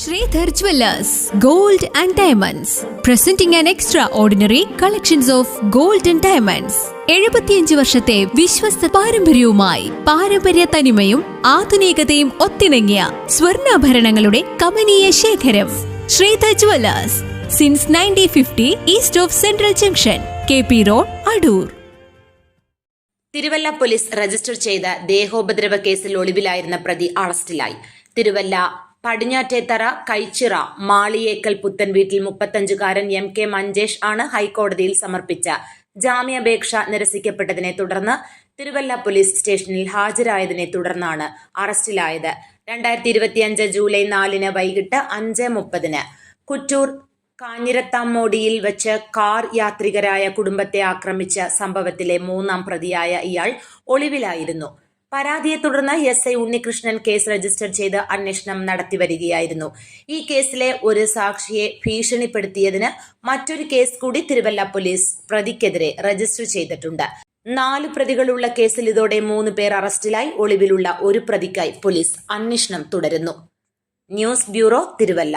Sridhar gold and diamonds. Presenting and extraordinary collections of gold and diamonds എഴുപത്തിയഞ്ച് വർഷത്തെ വിശ്വസ്ത പാരമ്പര്യവുമായി പാരമ്പര്യ തനിമയും ആധുനികതയും ഒത്തിണങ്ങിയ സ്വർണാഭരണങ്ങളുടെ കമനീയ ശേഖരം. Sridhar jewellers since nineteen fifty east of central junction K P road Adoor Thiruvalla police register ചെയ്ത ദേഹോപദ്രവ കേസിൽ ഒളിവിലായിരുന്ന പ്രതി അറസ്റ്റിലായി. തിരുവല്ല പടിഞ്ഞാറ്റേത്തറ കൈച്ചിറ മാളിയേക്കൽ പുത്തൻ വീട്ടിൽ മുപ്പത്തഞ്ചുകാരൻ എം കെ മഞ്ചേഷ് ആണ് ഹൈക്കോടതിയിൽ സമർപ്പിച്ച ജാമ്യാപേക്ഷ നിരസിക്കപ്പെട്ടതിനെ തുടർന്ന് തിരുവല്ല പോലീസ് സ്റ്റേഷനിൽ ഹാജരായതിനെ തുടർന്നാണ് അറസ്റ്റിലായത്. രണ്ടായിരത്തി ഇരുപത്തിയഞ്ച് ജൂലൈ നാലിന് വൈകിട്ട് അഞ്ച് മുപ്പതിന് കുറ്റൂർ കാഞ്ഞിരത്താമ്മോടിയിൽ വെച്ച് കാർ യാത്രികരായ കുടുംബത്തെ ആക്രമിച്ച സംഭവത്തിലെ മൂന്നാം പ്രതിയായ ഇയാൾ ഒളിവിലായിരുന്നു. പരാതിയെ തുടർന്ന് S I Unnikrishnan case register ചെയ്ത് അന്വേഷണം നടത്തിവരികയായിരുന്നു ഈ കേസിലെ ഒരു സാക്ഷിയെ ഭീഷണിപ്പെടുത്തിയതിന് മറ്റൊരു കേസ് കൂടി തിരുവല്ല പോലീസ് പ്രതിക്കെതിരെ രജിസ്റ്റർ ചെയ്തിട്ടുണ്ട്. നാല് പ്രതികളുള്ള കേസിൽ ഇതോടെ മൂന്ന് പേർ അറസ്റ്റിലായി. ഒളിവിലുള്ള ഒരു പ്രതിക്കായി പോലീസ് അന്വേഷണം തുടരുന്നു. News bureau Thiruvalla.